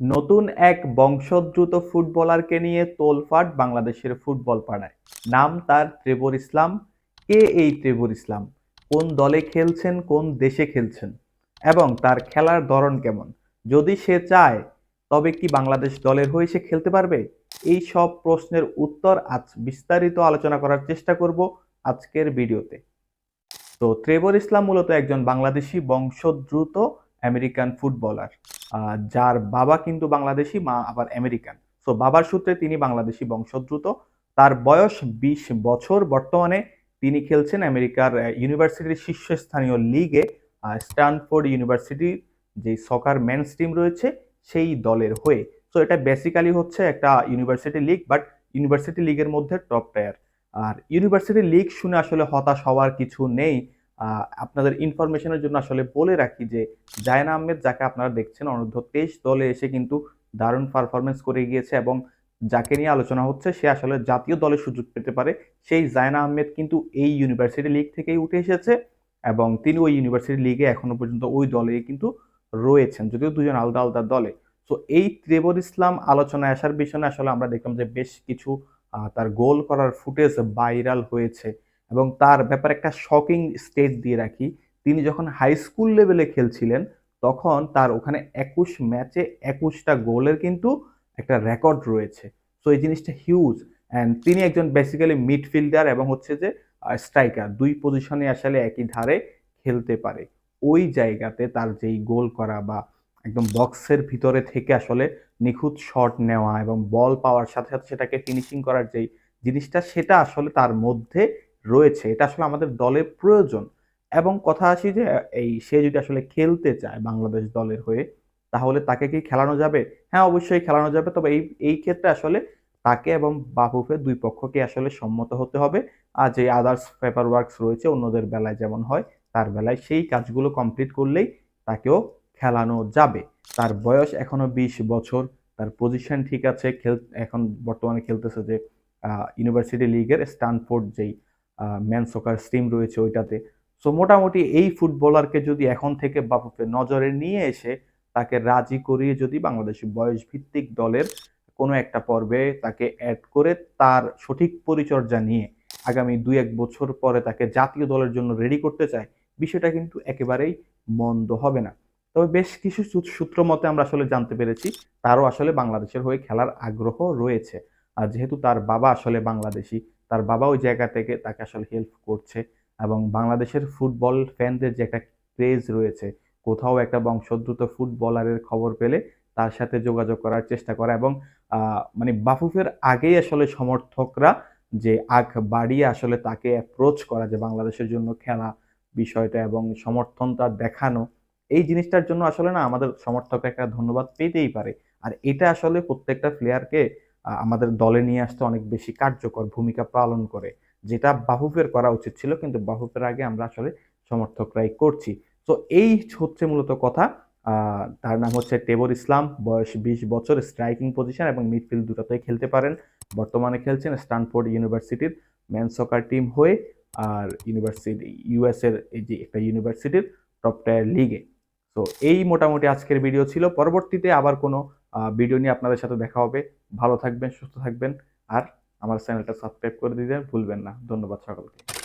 নতুন এক বংশোদ্ভূত ফুটবলারকে নিয়ে তোলফাট বাংলাদেশের ফুটবল পাড়ায়। নাম তার ট্রেবর ইসলাম। কে এই ট্রেবর ইসলাম? কোন দলে খেলছেন, কোন দেশে খেলছেন? এবং তার খেলার ধরন কেমন? যদি সে চায়, তবে কি বাংলাদেশ দলের হয়ে সে খেলতে পারবে? এই সব প্রশ্নের উত্তর আজ বিস্তারিত আলোচনা করার চেষ্টা করব আজকের ভিডিওতে। তো ট্রেবর ইসলাম মূলত একজন বাংলাদেশি বংশোদ্ভূত আমেরিকান ফুটবলার। যার বাবা কিন্তু বাংলাদেশি, মা আবার আমেরিকান। সো বাবার সূত্রে তিনি বাংলাদেশি বংশোদ্ভূত। তার বয়স বিশ বছর। বর্তমানে তিনি খেলছেন আমেরিকার ইউনিভার্সিটির শীর্ষস্থানীয় লিগে। স্ট্যানফোর্ড ইউনিভার্সিটির যে সকার মেন্স টিম রয়েছে, সেই দলের হয়ে। সো এটা বেসিক্যালি হচ্ছে একটা ইউনিভার্সিটি লিগ বাট ইউনিভার্সিটি লিগের মধ্যে টপ প্লেয়ার আর ইউনিভার্সিটি লিগ শুনে আসলে হতাশ হওয়ার কিছু নেই। আপনাদের ইনফরমেশনের জন্য আসলে বলে রাখি যে জায়না আহমেদ যাকে আপনারা দেখছেন অনূর্ধ্ব তেইশ দলে এসে কিন্তু দারুণ পারফরমেন্স করে গিয়েছে এবং যাকে নিয়ে আলোচনা হচ্ছে, সে আসলে জাতীয় দলে সুযোগ পেতে পারে। সেই জায়না আহমেদ কিন্তু এই ইউনিভার্সিটি লিগ থেকেই উঠে এসেছে এবং তিনি ওই ইউনিভার্সিটি লিগে এখনও পর্যন্ত ওই দলে কিন্তু রয়েছেন, যদিও দুজন আলাদা আলাদা দলে। তো এই ত্রেবর ইসলাম আলোচনায় আসার পিছনে আসলে আমরা দেখলাম যে বেশ কিছু তার গোল করার ফুটেজ ভাইরাল হয়েছে। এবং তার ব্যাপারে একটা শকিং স্টেজ দিয়ে রাখি। তিনি যখন হাই স্কুল লেভেলে খেলছিলেন, তখন তার ওখানে একুশ ম্যাচে একুশটা গোলের কিন্তু একটা রেকর্ড রয়েছে। সো এই জিনিসটা হিউজ অ্যান্ড তিনি একজন বেসিক্যালি মিডফিল্ডার এবং হচ্ছে যে স্ট্রাইকার দুই পজিশনে আসলে একই ধারে খেলতে পারে। ওই জায়গাতে তার যেই গোল করা বা একদম বক্সের ভিতরে থেকে আসলে নিখুঁত শট নেওয়া এবং বল পাওয়ার সাথে সাথে সেটাকে ফিনিশিং করার যেই জিনিসটা, সেটা আসলে তার মধ্যে রয়েছে, এটা আসলে আমাদের দলে প্রয়োজন। এবং কথা আসি যে, এই সে যদি আসলে খেলতে চায় বাংলাদেশ দলের হয়ে, তাহলে তাকে কি খেলানো যাবে? হ্যাঁ অবশ্যই খেলানো যাবে, তবে এই এই ক্ষেত্রে আসলে তাকে এবং বাফুফে দুই পক্ষকে আসলে সম্মত হতে হবে। আর যে আদার্স পেপার ওয়ার্কস রয়েছে অন্যদের বেলায় যেমন হয়, তার বেলায় সেই কাজগুলো কমপ্লিট করলেই তাকেও খেলানো যাবে। তার বয়স এখনও বিশ বছর, তার পজিশন ঠিক আছে, খেল, এখন বর্তমানে খেলতেছে যে ইউনিভার্সিটি লিগের স্ট্যানফোর্ড যেই ম্যান সকার স্টিম রয়েছে ওইটাতে। সো মোটামুটি এই ফুটবলারকে যদি এখন থেকে বাফুফে নজরে নিয়ে এসে তাকে রাজি করিয়ে যদি বাংলাদেশি বয়স ভিত্তিক দলের কোনো একটা পর্বে তাকে অ্যাড করে তার সঠিক পরিচর্যা নিয়ে আগামী দুই এক বছর পরে তাকে জাতীয় দলের জন্য রেডি করতে চায়, বিষয়টা কিন্তু একেবারেই মন্দ হবে না। তবে বেশ কিছু সূত্র মতে আমরা আসলে জানতে পেরেছি, তারও আসলে বাংলাদেশের হয়ে খেলার আগ্রহ রয়েছে। আর যেহেতু তার বাবা আসলে বাংলাদেশি তার বাবা ওই জায়গা থেকে তাকে আসলে হেল্প করছে এবং বাংলাদেশের ফুটবল ফ্যানদের যে একটা ক্রেজ রয়েছে, কোথাও একটা বংশোদ্ভূত ফুটবলারের খবর পেলে তার সাথে যোগাযোগ করার চেষ্টা করা এবং মানে বাফুফের আগেই আসলে সমর্থকরা যে আগ বাড়িয়ে আসলে তাকে অ্যাপ্রোচ করা যে বাংলাদেশের জন্য খেলা বিষয়টা এবং সমর্থনটা দেখানো, এই জিনিসটার জন্য আসলে না আমাদের সমর্থকরা একটা ধন্যবাদ পেতেই পারে। আর এটা আসলে প্রত্যেকটা প্লেয়ারকে আমাদের দলে নিয়ে আসতে অনেক বেশি কার্যকর ভূমিকা পালন করে। যেটা বাহুফের করা উচিত ছিল, কিন্তু বাহুফের আগে আমরা আসলে সমর্থকরাই করছি। তো এই হচ্ছে মূলত কথা। তার নাম হচ্ছে টেবর ইসলাম। বয়স বিশ বছর স্ট্রাইকিং পজিশন এবং মিডফিল্ড দুটাতেই খেলতে পারেন। বর্তমানে খেলছেন স্ট্যানফোর্ড ইউনিভার্সিটির মেন সকার টিম হয়ে, আর ইউনিভার্সিটি ইউএস এর এই যে একটা ইউনিভার্সিটির টপ টায়ার লিগে তো এই মোটামুটি আজকের ভিডিও ছিল। পরবর্তীতে আবার কোনো ভিডিও নিয়ে আপনাদের সাথে দেখা হবে। ভালো থাকবেন, সুস্থ থাকবেন। আর আমার চ্যানেলটা সাবস্ক্রাইব করে দিতে ভুলবেন না। ধন্যবাদ সকলকে।